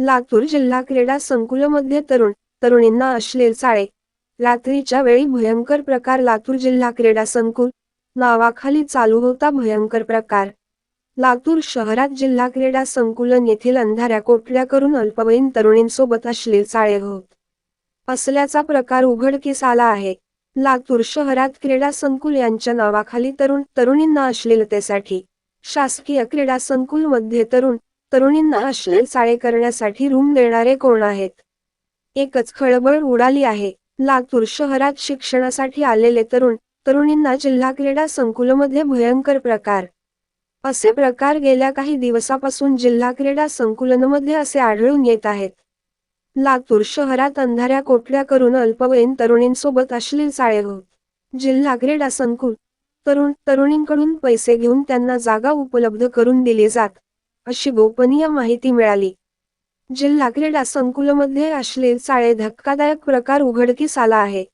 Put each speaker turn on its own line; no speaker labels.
लातूर जिल्हा क्रीडा संकुलमध्ये तरुण तरुणींना अश्लील चाळे. रात्रीच्या वेळी भयंकर प्रकार लातूर जिल्हा क्रीडा संकुल नावाखाली चालू होता भयंकर प्रकार. लातूर शहरात जिल्हा क्रीडा संकुलन येथील अंधाऱ्या कोठड्या करून अल्पवयीन तरुणींसोबत अश्लील चाळे होत. असल्याचा प्रकार उघडकीस आला आहे. लातूर शहरात क्रीडा संकुल यांच्या नावाखाली तरुण तरुणींना अश्लीलतेसाठी शासकीय क्रीडा संकुलमध्ये तरुण तरुणींना अश्लील चाळे करण्यासाठी रूम देणारे कोण आहेत? एकच खळबळ उडाली आहे. लातूर शहरात शिक्षणासाठी आलेले तरुण तरुणींना जिल्हा क्रीडा संकुलमध्ये भयंकर प्रकार. असे प्रकार गेल्या काही दिवसापासून जिल्हा क्रीडा संकुलनमध्ये असे आढळून येत आहेत. लातूर शहरात अंधाऱ्या कोठड्या करून अल्पवयीन तरुणींसोबत अश्लील चाळे होत. जिल्हा क्रीडा संकुल तरुण तरुणींकडून पैसे घेऊन त्यांना जागा उपलब्ध करून दिली जात. अशी गोपनीय माहिती मिळाली. जिल्हा क्रीडा संकुलमध्ये असलेले चाळे धक्कादायक प्रकार उघडकीस आला आहे.